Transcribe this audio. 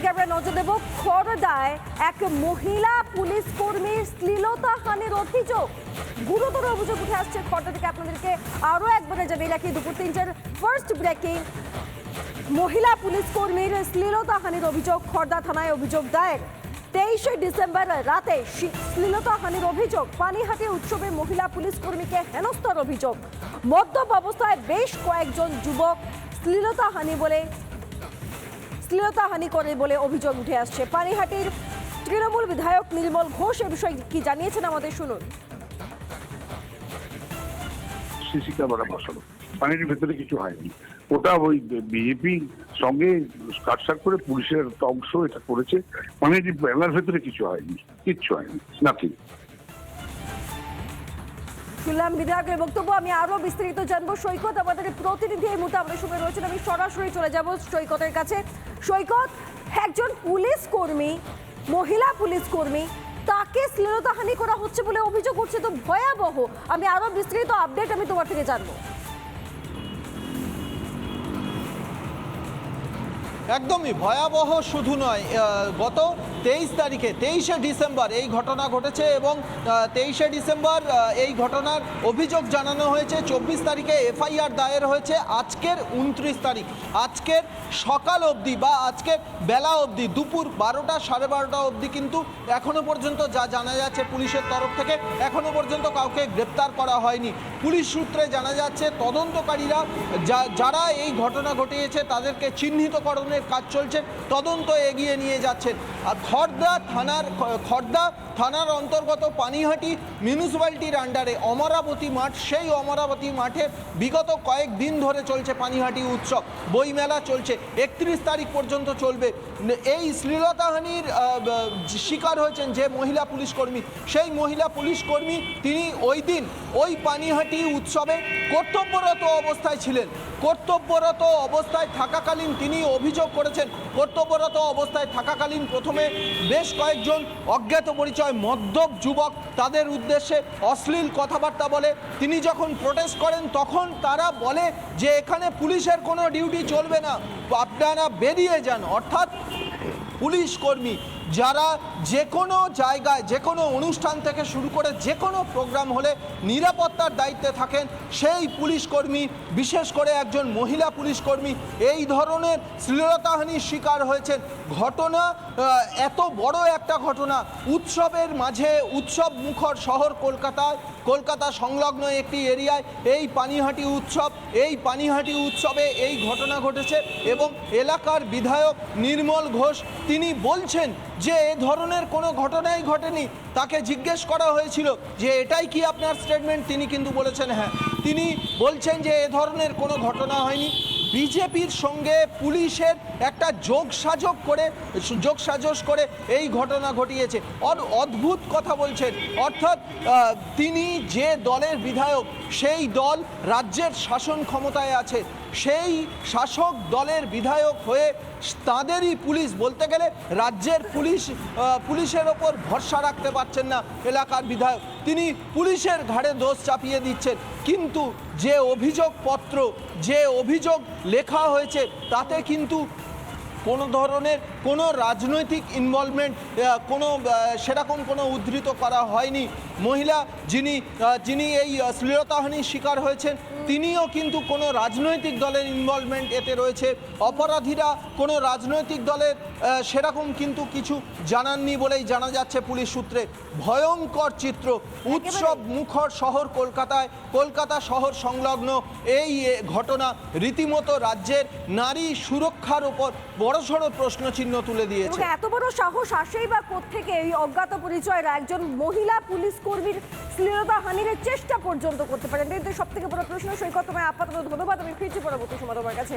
দিকে আমরা নজর দেব খড়দায় এক মহিলা পুলিশ কর্মীর শ্লীলতা হানির অভিযোগ। গুরুতর অভিযোগ উঠে আসছে খড়দা থেকে। আপনাদেরকে আরও একবারে জানিয়ে রাখি, দুপুর তিনটার ফার্স্ট ব্রেকিং মহিলা পুলিশ কর্মীর শ্লীলতা হানির অভিযোগ, খড়দা থানায় অভিযোগ দায়ের। তেইশে ডিসেম্বর রাতে শ্লীলতা হানির অভিযোগ, পানিহাটি উৎসবে মহিলা পুলিশ কর্মীকে হেনস্থার অভিযোগ। মদ্যপ অবস্থায় বেশ কয়েকজন যুবক শ্লীলতা হানি বলে শ্লীলতাহানি করে বলে অভিযোগ উঠে আসছে। পানিহাটির তৃণমূল বিধায়ক নির্মল ঘোষ এ বিষয়ে কি জানিয়েছেন আমাদের শুনুন। সিসি ক্যামেরা বসানো। পানির ভেতরে কিছু হয়নি। ওটা ওই বিজেপি সঙ্গে কাটসাট করে পুলিশের অংশ এটা করেছে। পানির মেলার ভেতরে কিছু হয়নি। কিচ্ছু হয়নি। নাথিং শুনলাম বিধায়কের বক্তব্য। আমি আরও বিস্তারিত জানব। সৈকত আমাদের প্রতিনিধি এই মুহূর্তে আমাদের সঙ্গে রয়েছেন। আমি সরাসরি চলে যাব সৈকতের কাছে। সৈকত, একজন পুলিশ কর্মী, মহিলা পুলিশ কর্মী, তাকে শ্লীলতাহানি করা হচ্ছে বলে অভিযোগ উঠছে। তো ভয়াবহ। আমি আরও বিস্তারিত আপডেট আমি তোমার থেকে জানব। একদমই ভয়াবহ শুধু নয় গত তেইশ তারিখে, তেইশে ডিসেম্বর এই ঘটনা ঘটেছে এবং তেইশে ডিসেম্বর এই ঘটনার অভিযোগ জানানো হয়েছে। চব্বিশ তারিখে এফআইআর দায়ের হয়েছে। আজকের উনত্রিশ তারিখ, আজকের সকাল অবধি বা আজকের বেলা অবধি, দুপুর বারোটা, সাড়ে বারোটা অবধি কিন্তু এখনও পর্যন্ত যা জানা যাচ্ছে পুলিশের তরফ থেকে, এখনও পর্যন্ত কাউকে গ্রেপ্তার করা হয়নি। পুলিশ সূত্রে জানা যাচ্ছে, তদন্তকারীরা যারা এই ঘটনা ঘটিয়েছে তাদেরকে চিহ্নিতকরণের কাজ চলছে তদন্ত এগিয়ে নিয়ে যাচ্ছেন। আর খড়দা থানার খড়দা থানার অন্তর্গত পানিহাটি মিউনিসিপ্যালিটির আন্ডারে অমরাবতী মাঠ, সেই অমরাবতী মাঠে বিগত কয়েক দিন ধরে চলছে পানিহাটি উৎসব। বইমেলা চলছে। একত্রিশ তারিখ পর্যন্ত চলবে। এই শ্লীলতাহানির শিকার হয়েছেন যে মহিলা পুলিশ কর্মী। সেই মহিলা পুলিশ কর্মী তিনি ওই দিন ওই পানিহাটি উৎসবে কর্তব্যরত অবস্থায় ছিলেন। কর্তব্যরত অবস্থায় থাকাকালীন তিনি অভিযোগ করেছেন, কর্তব্যরত অবস্থায় থাকাকালীন প্রথমে বেশ কয়েকজন অজ্ঞাত পরিচয় মদ্যপ যুবক তাদের উদ্দেশ্যে অশ্লীল কথাবার্তা বলে। তিনি যখন প্রোটেস্ট করেন, তখন তারা বলে যে এখানে পুলিশের কোনো ডিউটি চলবে না। আপনারা বেরিয়ে যান। অর্থাৎ পুলিশ কর্মী যারা যে কোনো জায়গায়, যে কোনো অনুষ্ঠান থেকে শুরু করে যে কোনো প্রোগ্রাম হলে নিরাপত্তার দায়িত্বে থাকেন সেই পুলিশ কর্মী, বিশেষ করে একজন মহিলা পুলিশ কর্মী। এই ধরনের শ্লীলতাহানির শিকার হয়েছেন। ঘটনা এত বড় একটা ঘটনা, উৎসবের মাঝে, উৎসব মুখর শহর কলকাতায় কলকাতা সংলগ্ন একটি এরিয়ায় এই পানিহাটি উৎসব, এই পানিহাটি উৎসবে এই ঘটনা ঘটেছে এবং এলাকার বিধায়ক নির্মল ঘোষ, তিনি বলছেন যে এ ধরনের কোনো ঘটনাই ঘটেনি। তাকে জিজ্ঞেস করা হয়েছিল যে এটাই কি আপনার স্টেটমেন্ট তিনি কিন্তু বলেছেন হ্যাঁ। তিনি বলছেন যে এ ধরনের কোনো ঘটনা হয়নি। বিজেপির সঙ্গে পুলিশের একটা যোগ সাজক করে যোগসাজস করে এই ঘটনা ঘটিয়েছে। অদ- অদ্ভুত কথা বলছেন। অর্থাৎ তিনি যে দলের বিধায়ক, সেই দল রাজ্যের শাসন ক্ষমতায় আছে। সেই শাসক দলের বিধায়ক হয়ে তাদেরই পুলিশ বলতে গেলে রাজ্যের পুলিশ পুলিশের ওপর ভরসা রাখতে পারছেন না এলাকার বিধায়ক। তিনি পুলিশের ঘাড়ে দোষ চাপিয়ে দিচ্ছেন। কিন্তু যে অভিযোগপত্র, যে অভিযোগ লেখা হয়েছে, তাতে কিন্তু কোনো ধরনের কোনো রাজনৈতিক ইনভলভমেন্ট কোনো সেরকম কোনো উদ্ধৃত করা হয়নি। মহিলা যিনি যিনি এই শ্লীলতাহানির শিকার হয়েছেন তিনিও কিন্তু কোনো রাজনৈতিক দলের ইনভলভমেন্ট এতে রয়েছে। অপরাধীরা কোনো রাজনৈতিক দলের সেরকম কিন্তু কিছু জানাননি বলেই জানা যাচ্ছে পুলিশ সূত্রে। ভয়ঙ্কর চিত্র উৎসব মুখর শহর কলকাতায় কলকাতা শহর সংলগ্ন এই ঘটনা রীতিমতো রাজ্যের নারী সুরক্ষার উপর বড়সড় প্রশ্নচিহ্ন তুলে দিয়েছে। এত বড় সাহস আসেই বা থেকে এই অজ্ঞাত পরিচয়ের একজন মহিলা পুলিশ কর্মীর শ্লীলতা হানির চেষ্টা পর্যন্ত করতে পারেন। কিন্তু সব থেকে বড় প্রশ্ন। সৈকত তোমায় আপাতত ধন্যবাদ। আমি ফিরছি পরবর্তী সময় তোমার কাছে।